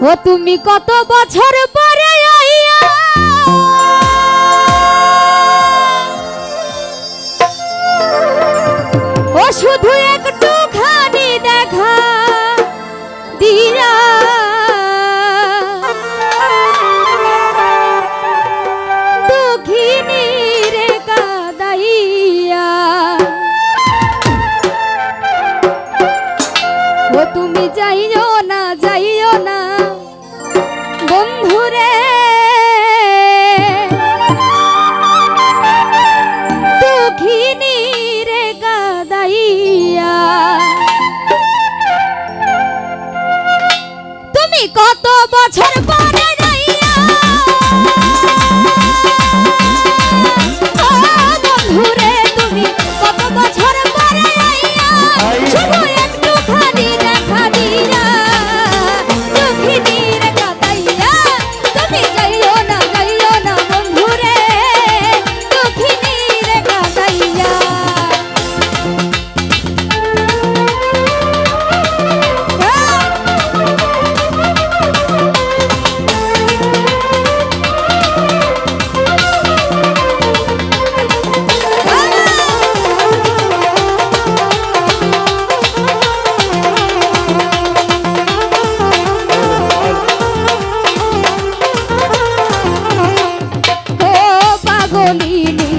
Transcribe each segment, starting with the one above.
ও তুমি কত বছর পরে আইয়া? ও বছর পাগলিনি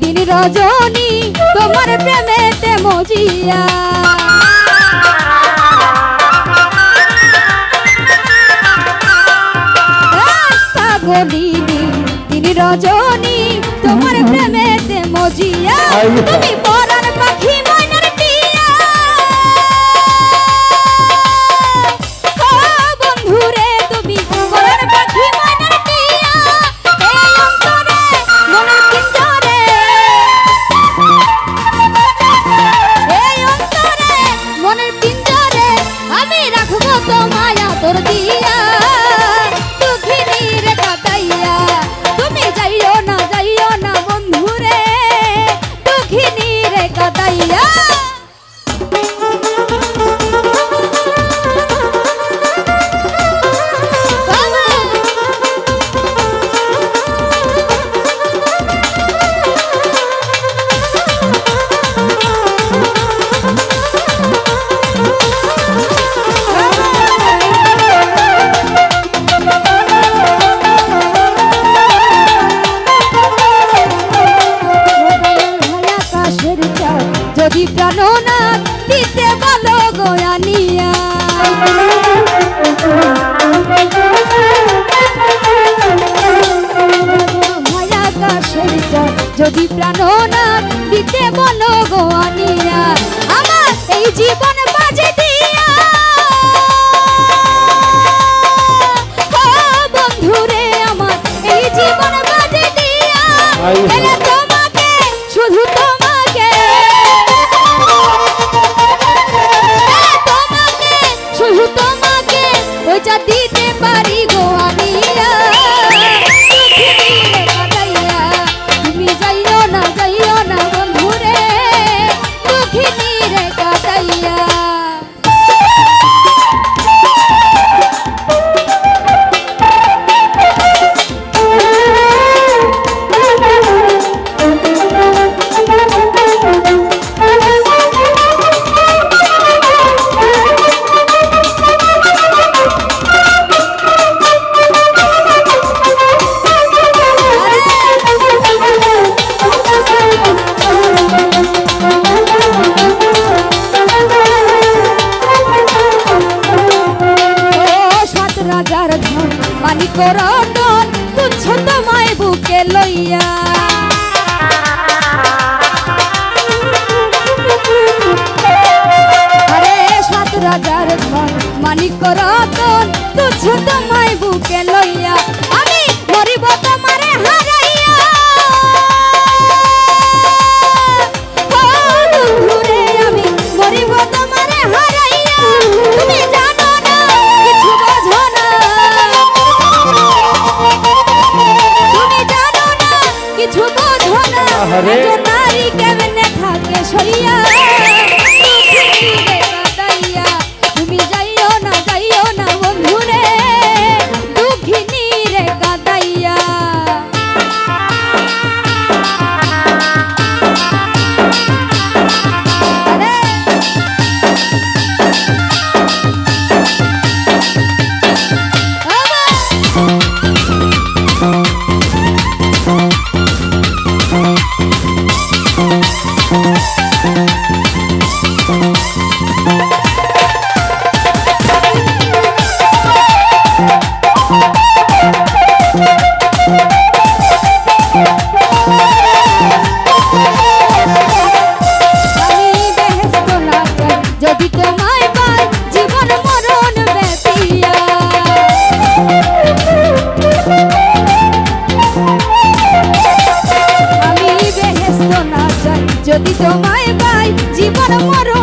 দিন রজনী তোমার প্রেমেতে মজিয়া। পাগলিনি দিন রজনী তোমার প্রেমেতে মজিয়া। তুমি পরার জীবন বাজে দিয়া। বন্ধুরে আমার এই জীবন বাজে দিয়া। পানি করটন তুচ্ছ তোমায় বুকে লইয়া। আরে সাত রাজার ধন মানিক রতন তুচ্ছ তোমায় বুকে লইয়া। আমি মরিব তোমার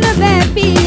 gonna beat.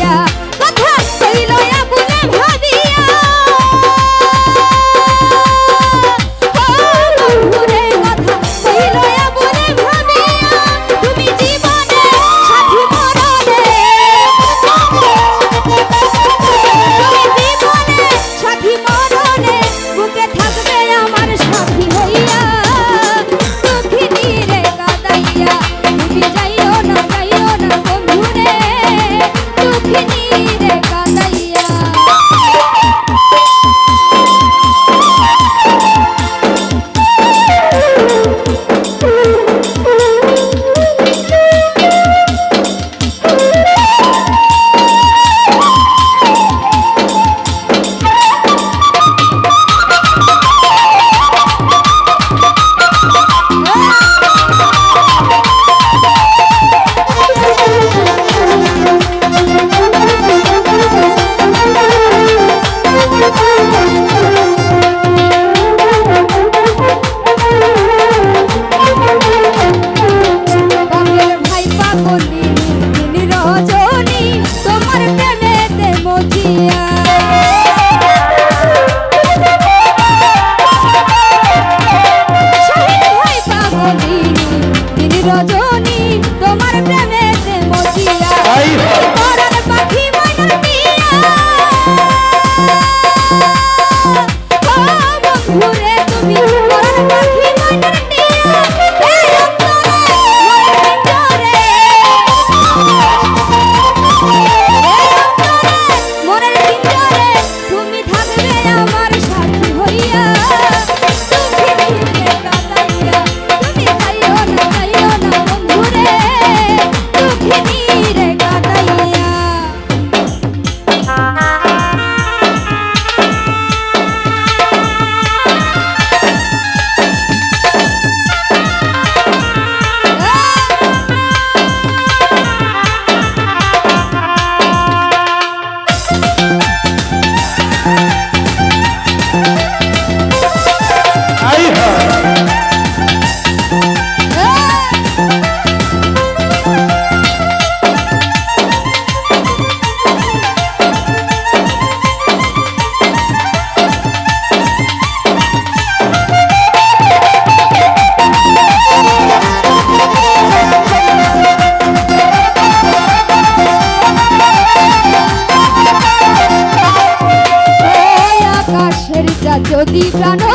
প্রাণ